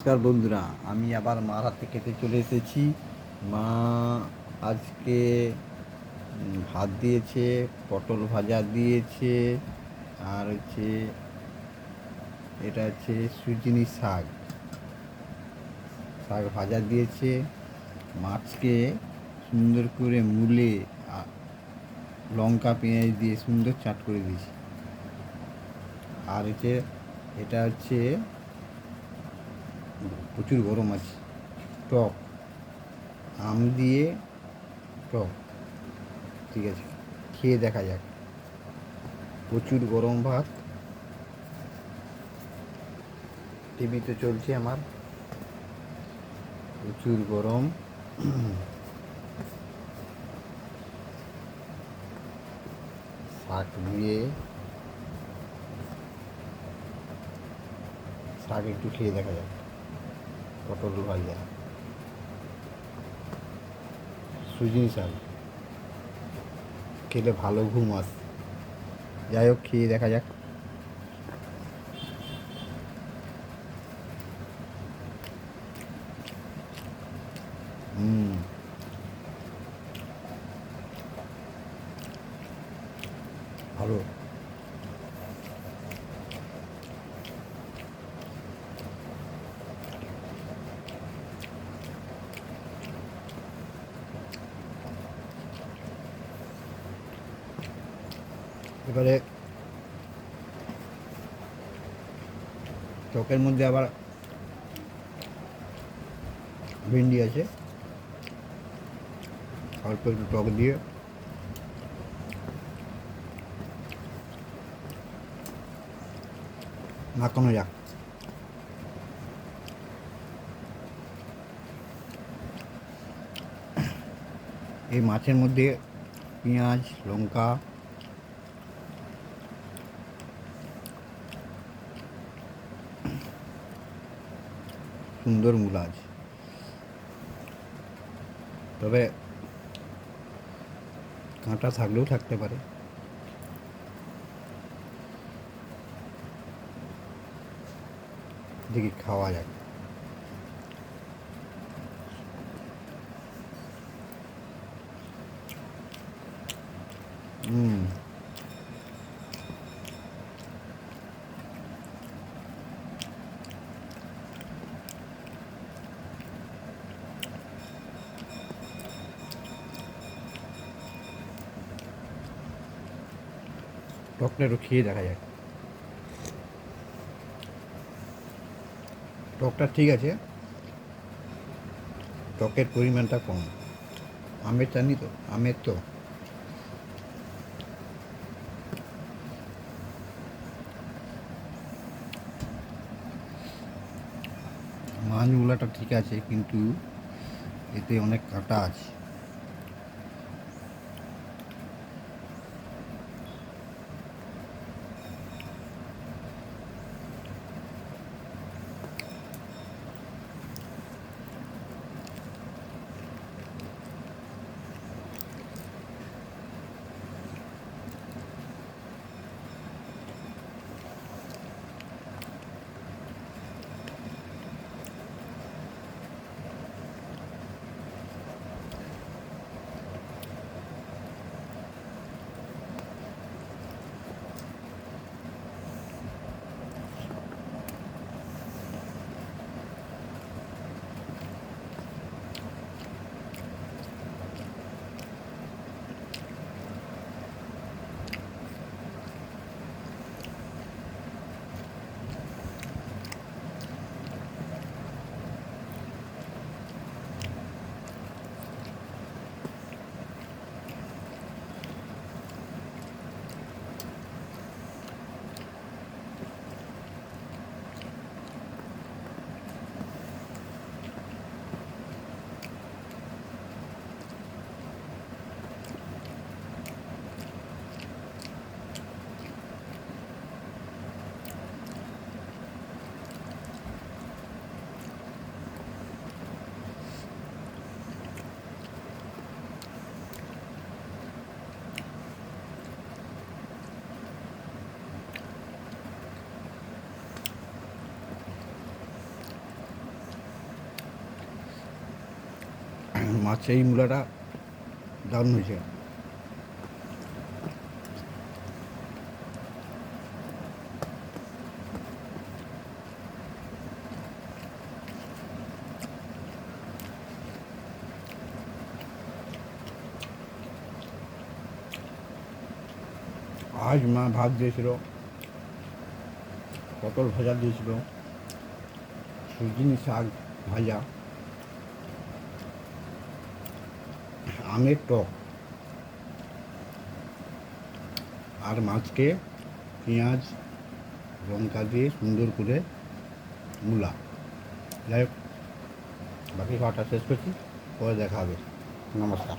নমস্কার বন্ধুরা, আমি আবার মার হাতে খেতে চলে এসেছি। মা আজকে ভাত দিয়েছে, পটল ভাজা দিয়েছে, আর হচ্ছে, এটা হচ্ছে সুজিনি শাক। শাক ভাজা দিয়েছে, মাছকে সুন্দর করে মুলে লঙ্কা, পেঁয়াজ দিয়ে সুন্দর চাট করে দিয়েছে। আর হচ্ছে, এটা হচ্ছে প্রচুর গরম আছে। টক। আম দিয়ে টক। ঠিক আছে। খেয়ে দেখা যাক। প্রচুর গরম ভাত। টিভিতে চলছে আমার। প্রচুর গরম। শাক দিয়ে শাক একটু খেয়ে দেখা যাক। পটল ভাজা। সুজিনি শাক খেলে ভালো ঘুম আস। যাই হোক, খেয়ে দেখা যাক। হুম। ভালো। এবারে টকের মধ্যে আবার ভিন্ডি আছে। অল্প একটু টক দিয়ে। মাখানো যাক। এই মাছের মধ্যে পেঁয়াজ, লঙ্কা সুন্দর মূলা আছে তবে কাঁটা থাকলেও থাকতে পারে দেখি খাওয়া যাক হুম টকটা একটু খেয়ে দেখা যাক। টকটা ঠিক আছে? টকের পরিমাণটা কম। আমের জানি তো? আমের তো? মাছগুলাটা ঠিক আছে, কিন্তু এতে অনেক কাঁটা আছে। মাছের এই মূলাটা দারুণ হয়েছে। আজ মা ভাত দিয়েছিল, পটল ভাজা দিয়েছিল সুজিনি শাক ভাজা। আমের টক। আর মাছকে পেঁয়াজ, লঙ্কা দিয়ে সুন্দর করে মূলা। যাই হোক, বাকি খাওয়াটা শেষ করছি, পরে দেখা হবে। নমস্কার।